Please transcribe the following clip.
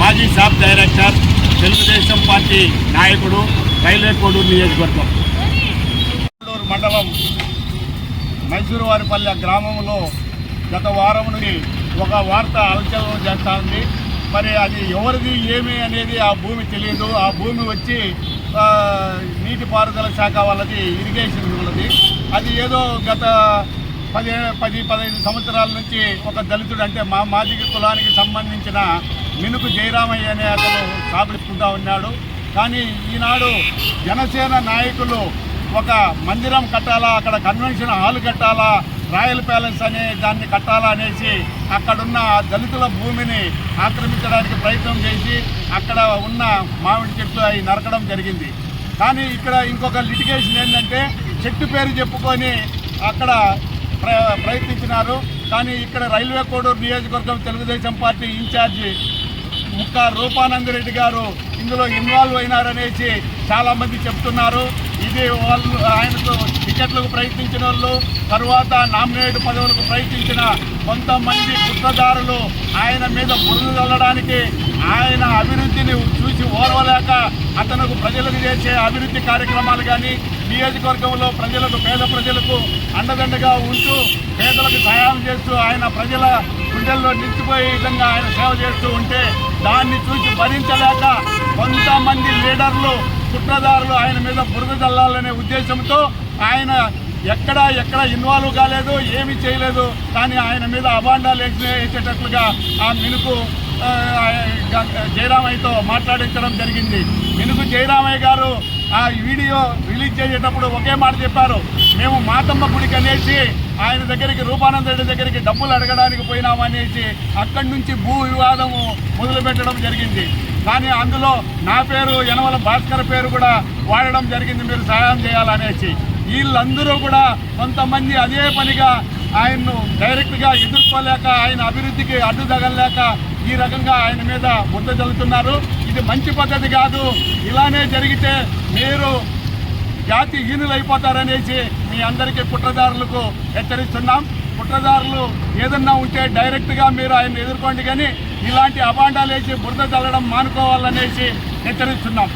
మాజీ shop director Telugu Desam party నాయకుడు railway Koduru నియోజకవర్గం. కోడూరు మండలం మైసూరువారిపల్లె గ్రామంలో గత వారం నుండి ఒక వార్త అలచలం చేస్తా ఉంది. మరి అది ఎవరిది ఏమి అనేది ఆ భూమి తెలియదు. ఆ భూమి వచ్చి నీటిపారుదల శాఖ వాళ్ళది ఇరిగేషన్ వాళ్ళది. అది ఏదో గత పది పది పదహైదు సంవత్సరాల నుంచి ఒక దళితుడు అంటే మా మాదిగ కులానికి సంబంధించిన మినుకు జయరామయ్య అనే అతను సాగిస్తుంటా ఉన్నాడు. కానీ ఈనాడు జనసేన నాయకులు ఒక మందిరం కట్టాలా అక్కడ కన్వెన్షన్ హాల్ కట్టాలా రాయల్ ప్యాలెస్ అనే దాన్ని కట్టాలా అనేసి అక్కడున్న దళితుల భూమిని ఆక్రమించడానికి ప్రయత్నం చేసి అక్కడ ఉన్న మామిడి చెట్లు అవి నరకడం జరిగింది. కానీ ఇక్కడ ఇంకొక లిటిగేషన్ ఏంటంటే చెట్టు పేరు చెప్పుకొని అక్కడ ప్రయత్నించినారు. కానీ ఇక్కడ రైల్వే కోడూరు నియోజకవర్గం తెలుగుదేశం పార్టీ ఇన్ఛార్జి ముక్క రూపానందరెడ్డి గారు ఇందులో ఇన్వాల్వ్ అయినారనేసి చాలామంది చెప్తున్నారు. ఇది వాళ్ళు ఆయనకు టికెట్లకు ప్రయత్నించిన వాళ్ళు తర్వాత నామినేట్ పదవులకు ప్రయత్నించిన కొంతమంది కుట్రదారులు ఆయన మీద బురద చల్లడానికి ఆయన అభివృద్ధిని చూసి ఓర్వలేక అతను ప్రజలకు చేసే అభివృద్ధి కార్యక్రమాలు కానీ నియోజకవర్గంలో ప్రజలకు పేద ప్రజలకు అండదండగా ఉంటూ పేదలకు సహాయం చేస్తూ ఆయన ప్రజల గుండెల్లో నిలిచిపోయే విధంగా ఆయన సేవ చేస్తూ ఉంటే దాన్ని చూసి భరించలేక కొంతమంది లీడర్లు కుట్రదారులు ఆయన మీద బురద చల్లాలనే ఉద్దేశంతో ఆయన ఎక్కడ ఎక్కడ ఇన్వాల్వ్ కాలేదు ఏమీ చేయలేదు. కానీ ఆయన మీద అబాండాలు వేసేటట్లుగా ఆ మినుకు జయరామయ్యతో మాట్లాడించడం జరిగింది. ఎందుకు జయరామయ్య గారు ఆ వీడియో రిలీజ్ చేసేటప్పుడు ఒకే మాట చెప్పారు. మేము మాతమ్మ గుడికి అనేసి ఆయన దగ్గరికి రూపానంద రెడ్డి దగ్గరికి డబ్బులు అడగడానికి పోయినామనేసి అక్కడి నుంచి భూ వివాదము మొదలుపెట్టడం జరిగింది. కానీ అందులో నా పేరు యనమల భాస్కర్ పేరు కూడా వాడడం జరిగింది. మీరు సహాయం చేయాలనేసి వీళ్ళందరూ కూడా కొంతమంది అదే పనిగా ఆయన్ను డైరెక్ట్గా ఎదుర్కోలేక ఆయన అభివృద్ధికి అడ్డు తగలలేక ఈ రకంగా ఆయన మీద బుద్ధ చల్లుతున్నారు ఇది మంచి పద్ధతి కాదు. ఇలానే జరిగితే మీరు జాతి హీనులైపోతారనేసి మీ అందరికీ కుట్రదారులకు హెచ్చరిస్తున్నాం. కుట్రదారులు ఏదన్నా ఉంటే డైరెక్ట్గా మీరు ఆయన ఎదుర్కోండి కానీ ఇలాంటి అబాండాలు వేసి బురద చల్లడం మానుకోవాలనేసి హెచ్చరిస్తున్నాం.